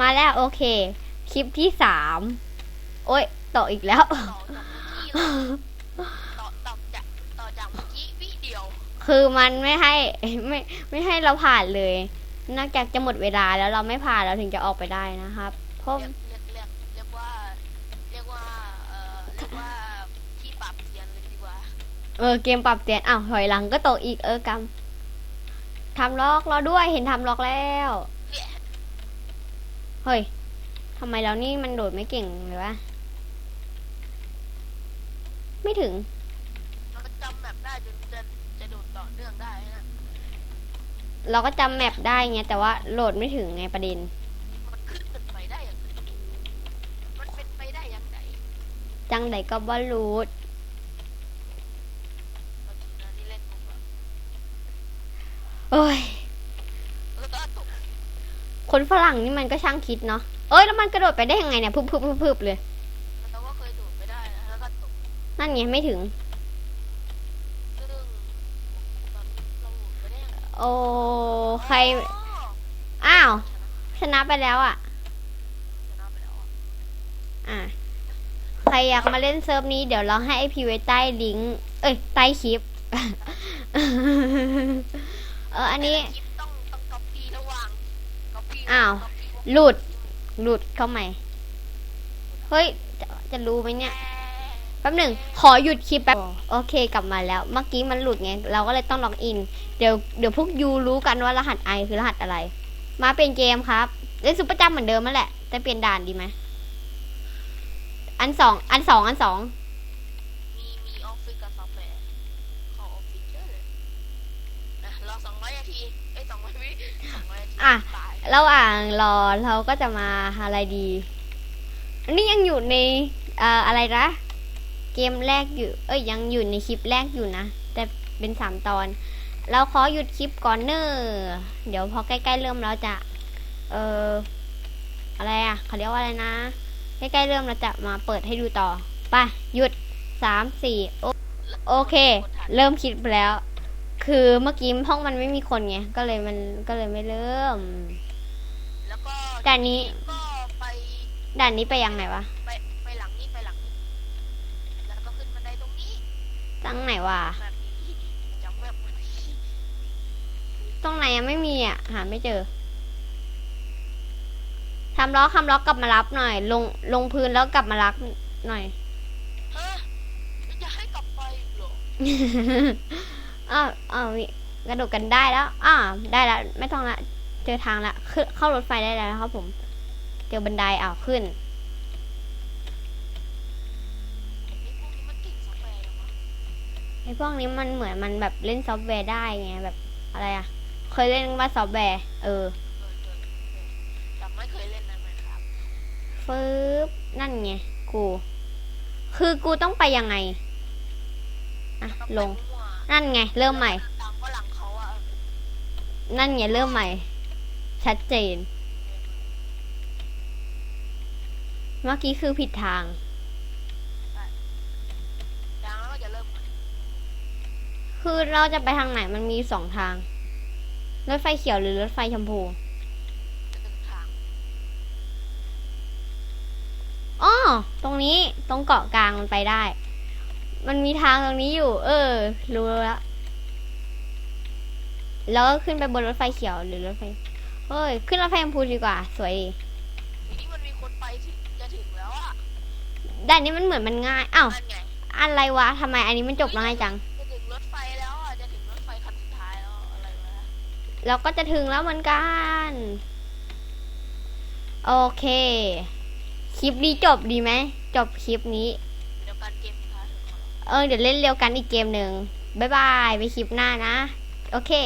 มาแล้วโอเค คลิปที่สามโอ้ยต่ออีกแล้วต่อจากเมื่อกี้เลยต่อต่อจากต่อจากเมื่อกี้วิเดียว คือมันไม่ให้ไม่ไม่ให้เราผ่านเลย นอกจากจะหมดเวลาแล้วเราไม่ผ่านเราถึงจะออกไปได้นะครับเพราะเรียกเรียกเรียกเรียกว่าเรียกว่าเอ่อเรียกว่าที่ปรับเทียนเลยดีกว่าเออเกมปรับเตียนอ้าวถอยหลังก็ตกอีกเออกำทำล็อกเราด้วยเห็นทำล็อกแล้ว เฮ้ยทำไมเรานี่มันโดดไม่เก่งเลยวะ ไม่ถึง เราก็จำแบบได้จนจะจะโดดต่อเนื่องได้นะ เราก็จำแมปได้ไงแต่ว่าโหลดไม่ถึงไงประเด็น มันขึ้นเป็นไปได้อย่างไรมันเป็นไปได้อย่างไรจังใดก็บอลูดตอนนี้นะที่เล่นผมแบบโอ้ยแล้วก็ตก คนฝรั่งนี่มันก็ช่างคิดเนาะ เอ้ยแล้วมันกระโดดไปได้ยังไงเนี่ยพึบพึบพึบพึบเลย เราก็เคยโดดไปได้นะแล้วก็ตกนั่นไงไม่ถึง ซึ่งตอนเราโดดไปได้ยังไงโอ้ใคร อ้าว ชนะไปแล้วอะ ชนะไปแล้วอะอะ ใครอยากมาเล่นเซิร์ฟนี้เดี๋ยวเราให้ไอพีไว้ใต้ลิงก์ เอ้ย ใต้คลิป เอออันนี้ แต่ละคลิปต้องต้องก๊อปปี้ระหว่าง copy อ้าวหลุดหลุดเข้าใหม่ เฮ้ยจะจะรู้ไหมเนี่ยแป๊บหนึ่งขอหยุดคลิปแป๊บโอเคกลับมาแล้ว เมื่อกี้มันหลุดไงเราก็เลยต้องล็อกอิน เดี๋ยวเดี๋ยวพวกยูรู้กันว่ารหัสไอคือรหัสอะไร มาเป็นเกมครับเล่นซุปเปอร์จัมเหมือนเดิมนั่นแหละแต่เปลี่ยนด่านดีไหมอันสองอันสองอันสอง มีมีออฟฟิศกับซอฟต์แวร์ขอออฟฟิศเยอะเลยนะรอสองร้อยนา ทีเอ้ยสองร้อยวิสองร้อยนาทีอะ ตายระหว่างรอเราก็จะมาอะไรดี อันนี้ยังอยู่ในเอ่ออะไรนะเกมแรกอยู่ เอ้ยยังอยู่ในคลิปแรกอยู่นะ แต่เป็นสามตอน เราขอหยุดคลิปก่อนเนอะเดี๋ยวพอใกล้ๆเริ่มเราจะ เอ่ออะไรอะเขาเรียกว่าอะไรนะ ใกล้ๆเริ่มเราจะมาเปิดให้ดูต่อไปหยุดสามสี่โอโอเค เริ่มคิดไปแล้ว คือเมื่อกี้ห้องมันไม่มีคนไง ก็เลยมันก็เลยไม่เริ่ม แล้วก็ด่านนี้ ก็ไปด่านนี้ไปยังไงวะ ไปไปหลังนี้ไปหลังนี้แล้วก็ขึ้นบันไดตรงนี้ตั้งไหนวะแบบนี้จำแบบนี้ตรงไหนยังไม่มีอะ หาไม่เจอทำล็อกทำล็อกกลับมารับหน่อย ลงลงพื้นแล้วกลับมารับหน่อยฮะจะให้กลับไปอีกเหรอ อ้าวอ้าวนี่กระโดดกันได้แล้วอ้าวได้แล้ว ไม่ต้องละ เจอทางละขึ้นเข้ารถไฟได้แล้วนะครับผม เจอบันไดอ้าวขึ้นไอ้พวกนี้มันเก่งซอฟต์แวร์ยังวะไอ้พวกนี้มันเหมือนมันแบบเล่นซอฟต์แวร์ได้ไงแบบอะไรอะ เคยเล่นว่าซอฟต์แวร์ เออเออเออเออแต่ไม่เคยเล่นนะมันครับฟึบนั่นไงกู คือกูต้องไปยังไง อะ ลงมั่ว นั่นไง เริ่มใหม่ ตามฝรั่งเขาอะนั่นไงเริ่มใหม่ ชัดเจน เมื่อกี้คือผิดทาง ดังแล้วก็จะเริ่มคือเราจะไปทางไหนมันมีสองทาง รถไฟเขียวหรือรถไฟชมพูจะถึงทางอ๋อตรงนี้ตรงเกาะกลางมันไปได้ มันมีทางตรงนี้อยู่ เออ รู้แล้วแล้วก็ขึ้นไปบนรถไฟเขียวหรือรถไฟเฮ้ย ขึ้นรถไฟชมพูดีกว่า สวยดีทีนี้มันมีคนไปที่จะถึงแล้วอะด้านนี้มันเหมือนมันง่ายอ้าวนั่นไงอะไรวะทำไมอันนี้มันจบง่ายจัง จะถึงรถไฟแล้วอะจะถึงรถไฟคันสุดท้ายแล้วอะไรวะเราก็จะถึงแล้วเหมือนกัน โอเค คลิปนี้จบดีไหม จบคลิปนี้ เดี๋ยวการเกม เออเดี๋ยวเล่นเร็วกันอีกเกมหนึ่งบ๊ายบายไปคลิปหน้านะ โอเค